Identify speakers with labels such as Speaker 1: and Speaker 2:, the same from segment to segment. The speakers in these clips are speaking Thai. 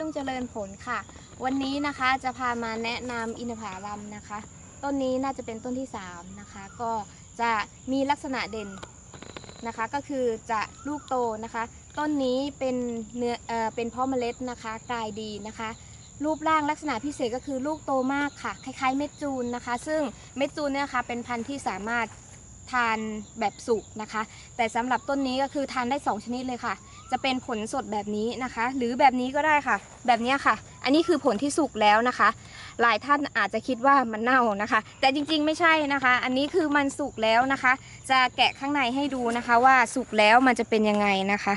Speaker 1: ลุงเจริญผลค่ะ วันนี้นะคะจะพามาแนะนำอินทผลัมนะคะ ต้นนี้น่าจะเป็นต้นที่3นะคะ ก็จะมีลักษณะเด่นนะคะ ก็คือจะลูกโตนะคะ ต้นนี้เป็นเนื้อเอ่อเป็นพาะเมล็ดนะคะกลายดีนะคะ รูปร่างลักษณะพิเศษก็คือลูกโตมากค่ะ คล้ายๆเม็ดจูนนะคะ ซึ่งเม็ดจูนเนี่ยนะคะเป็นพันธุ์ที่สามารถทานแบบสุกนะคะ แต่สำหรับต้นนี้ก็คือทานได้ 2 ชนิดเลยค่ะ จะเป็นผลสดแบบนี้นะคะ หรือแบบนี้ก็ได้ค่ะ แบบนี้ค่ะ อันนี้คือผลที่สุกแล้วนะคะ หลายท่านอาจจะคิดว่ามันเน่านะคะ แต่จริงๆไม่ใช่นะคะ อันนี้คือมันสุกแล้วนะคะ จะแกะข้างในให้ดูนะคะว่าสุกแล้วมันจะเป็นยังไงนะคะ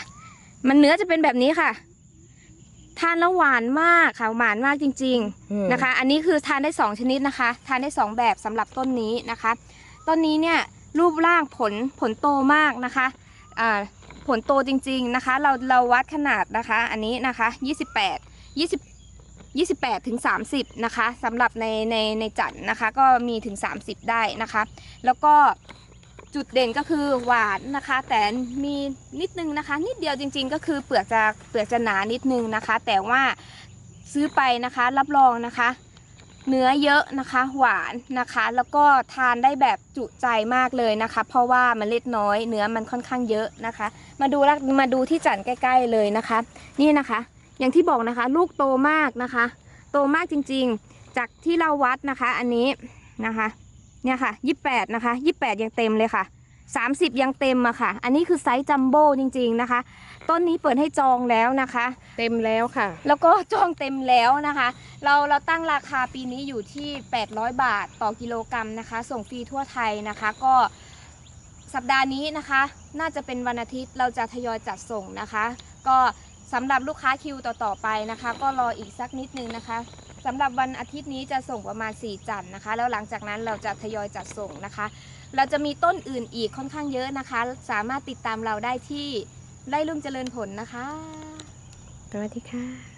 Speaker 1: มันเนื้อจะเป็นแบบนี้ค่ะ ทานแล้วหวานมากค่ะหวานมากจริง ๆนะคะ อันนี้คือทานได้ 2 ชนิดนะคะ ทานได้ 2 แบบสำหรับต้นนี้นะคะ ต้นนี้เนี่ยรูปร่างผลผลโตมากนะคะอ่า ผลโตจริงๆนะคะ เราเราวัดขนาดนะคะ อันนี้นะคะ 28 20 28ถึง30นะคะสำหรับในในในจันนะคะ ก็มีถึง 30 ได้นะคะ แล้วก็จุดเด่นก็คือหวานนะคะ แต่มีนิดนึงนะคะ นิดเดียวจริง ๆ ก็คือเปลือกจะเปลือกจะหนานิดนึงนะคะ แต่ว่าซื้อไปนะคะรับรองนะคะ เนื้อเยอะนะคะ หวานนะคะ แล้วก็ทานได้แบบจุใจมากเลยนะคะ เพราะว่าเมล็ดน้อยเนื้อมันค่อนข้างเยอะนะคะ มาดูละมาดูที่จันใกล้ ๆเลยนะคะ นี่นะคะ อย่างที่บอกนะคะ ลูกโตมากนะคะ โตมากจริงๆ จากที่เราวัดนะคะ อันนี้นะคะ เนี่ยค่ะ28นะคะ28ยังเต็มเลยค่ะ 30 ยังเต็มอะค่ะ อันนี้คือไซส์จัมโบ้จริง ๆนะคะ ต้นนี้เปิดให้จองแล้วนะคะ
Speaker 2: เต็มแล้วค่ะ
Speaker 1: แล้วก็จองเต็มแล้วนะคะ เราเราตั้งราคาปีนี้อยู่ที่ 800 บาทต่อกิโลกรัมนะคะ ส่งฟรีทั่วไทยนะคะ ก็สัปดาห์นี้นะคะ น่าจะเป็นวันอาทิตย์เราจะทยอยจัดส่งนะคะ ก็สำหรับลูกค้าคิวต่อๆไปนะคะ ก็รออีกสักนิดนึงนะคะ สำหรับวันอาทิตย์นี้จะส่งประมาณ 4 จันทร์นะคะ แล้วหลังจากนั้นเราจะทยอยจัดส่งนะคะ เราจะมีต้นอื่นอีกค่อนข้างเยอะนะคะ สามารถติดตามเราได้ที่ไล่ลุ่มเจริญผลนะคะ
Speaker 2: สวัสดีค่ะ